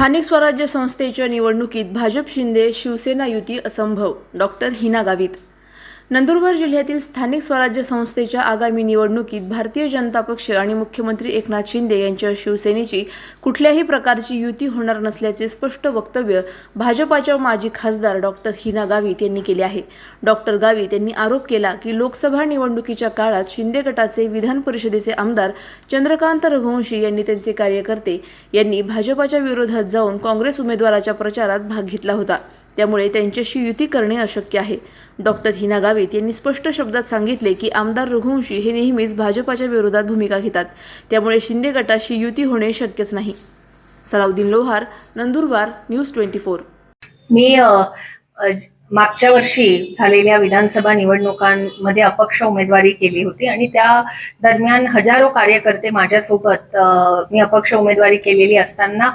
स्थानिक स्वराज्य संस्थेच्या निवडणुकीत भाजप शिंदे शिवसेना युती असंभव. डॉक्टर हिना गावित नंदुरबार जिल्ह्यातील स्थानिक स्वराज्य संस्थेच्या आगामी निवडणुकीत भारतीय जनता पक्ष आणि मुख्यमंत्री एकनाथ शिंदे यांच्या शिवसेनेची कुठल्याही प्रकारची युती होणार नसल्याचे स्पष्ट वक्तव्य भाजपाच्या माजी खासदार डॉक्टर हिना गावित यांनी केले आहे. डॉक्टर गावित यांनी आरोप केला की लोकसभा निवडणुकीच्या काळात शिंदे गटाचे विधान परिषदेचे आमदार चंद्रकांत रघुवंशी यांनी त्यांचे कार्यकर्ते यांनी भाजपाच्या विरोधात जाऊन काँग्रेस उमेदवाराच्या प्रचारात भाग घेतला होता. त्यामुळे त्यांच्याशी युती करणे अशक्य आहे. डॉक्टर हिना गावित यांनी स्पष्ट शब्दात सांगितले की आमदार रघुवंशी हे नेहमीच भाजपाच्या विरोधात भूमिका घेतात. त्यामुळे शिंदे गटाशी युती होणे शक्यच नाही. Salauddin Lohar Nandurbar news twenty four. मी मागच्या वर्षी झालेल्या विधानसभा निवडणुकांमध्ये अपक्ष उमेदवारी केली होती आणि त्या दरम्यान हजारो कार्यकर्ते माझ्यासोबत मी अपक्ष उमेदवारी केलेली असताना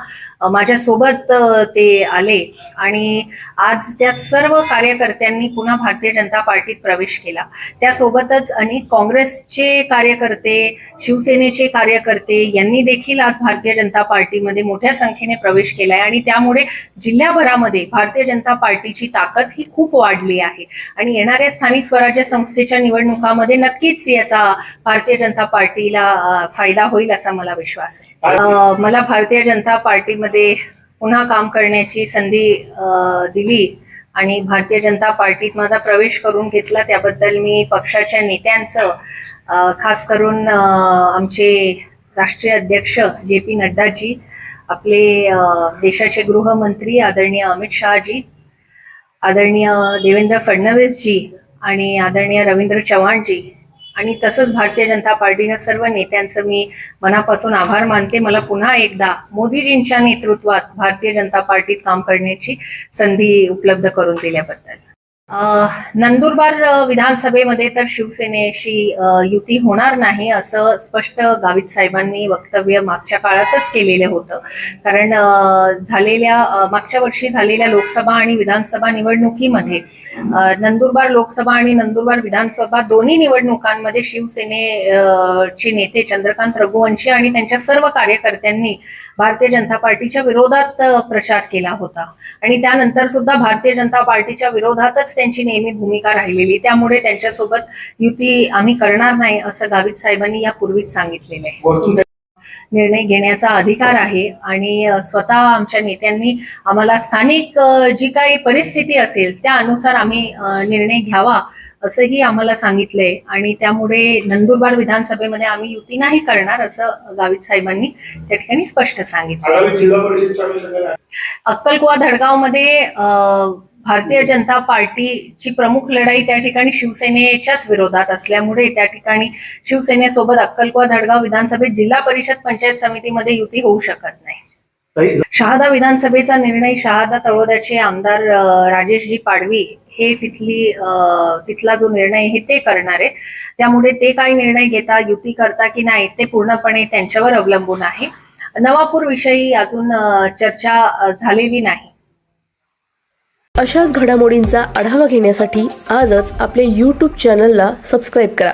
माझ्यासोबत ते आले आणि आज त्या सर्व कार्यकर्त्यांनी पुन्हा भारतीय जनता पार्टीत प्रवेश केला. त्यासोबतच अनेक काँग्रेसचे कार्यकर्ते शिवसेनेचे कार्यकर्ते यांनी देखील आज भारतीय जनता पार्टीमध्ये मोठ्या संख्येने प्रवेश केलाय आणि त्यामुळे जिल्ह्याभरामध्ये भारतीय जनता पार्टीची ताकद ही खूप वाढली आहे. आणि येणाऱ्या स्थानिक स्वराज्य संस्थेच्या निवडणुकामध्ये नक्कीच याचा भारतीय जनता पार्टीला फायदा होईल असा मला विश्वास आहे. मला भारतीय जनता पार्टीमध्ये पुन्हा काम करण्याची संधी दिली आणि भारतीय जनता पार्टीत माझा प्रवेश करून घेतला. त्याबद्दल मी पक्षाच्या नेत्यांचं खास करून आमचे राष्ट्रीय अध्यक्ष जे पी नड्डाजी आपले देशाचे गृहमंत्री आदरणीय अमित शहाजी आदरणीय देवेंद्र फडणवीसजी आणि आदरणीय रवींद्र चव्हाणजी आणि तसंच भारतीय जनता पार्टी ह्या सर्व नेत्यांचं मी मनापासून आभार मानते. मला पुन्हा एकदा मोदीजींच्या नेतृत्वात भारतीय जनता पार्टीत काम करण्याची संधी उपलब्ध करून दिल्याबद्दल. नंदुरबार विधानसभेमध्ये तर शिवसेनेशी युती होणार नाही असं स्पष्ट गावित साहेबांनी वक्तव्य मागच्या काळातच केलेलं होतं. कारण झालेल्या मागच्या वर्षी झालेल्या लोकसभा आणि विधानसभा निवडणुकीमध्ये नंदुरबार लोकसभा आणि नंदुरबार विधानसभा दोन्ही निवडणुकांमध्ये शिवसेने चे नेते चंद्रकांत रघुवंशी आणि त्यांच्या सर्व कार्यकर्त्यांनी भारतीय जनता पार्टीच्या विरोधात प्रचार केला होता. आणि त्यानंतर सुद्धा भारतीय जनता पार्टीच्या विरोधातच त्यांची नेहमी भूमिका राहिलेली. त्यामुळे त्यांच्यासोबत युती आम्ही करणार नाही असं गावित साहेबांनी यापूर्वीच सांगितलेलं आहे. निर्णय घेण्याचा अधिकार आहे आणि स्वतः आमच्या नेत्यांनी आम्हाला स्थानिक जी काही परिस्थिती असेल त्या अनुसार आम्ही निर्णय घ्यावा असंही आम्हाला सांगितलंय. आणि त्यामुळे नंदुरबार विधानसभेमध्ये आम्ही युती नाही करणार असं गावित साहेबांनी त्या ठिकाणी स्पष्ट सांगितलं. अक्कलकुवा धडगावमध्ये भारतीय जनता पार्टीची प्रमुख लढाई त्या ठिकाणी शिवसेनेच्याच विरोधात असल्यामुळे त्या ठिकाणी शिवसेनेसोबत अक्कलकुवा धडगाव विधानसभेत जिल्हा परिषद पंचायत समितीमध्ये युती होऊ शकत नाही. शहादा विधानसभेचा निर्णय शहादा तळोद्याचे आमदार राजेशजी पाडवी हे तिथली तिथला जो निर्णय आहे ते करणार आहे त्यामुळे ते काय निर्णय घेता युती करता की नाही ते पूर्णपणे त्यांच्यावर अवलंबून आहे. नवापूर विषयी अजून चर्चा झालेली नाही. अशाच घडामोडींचा आढावा घेण्यासाठी आजच आपल्या यूट्यूब चॅनलला सबस्क्राईब करा.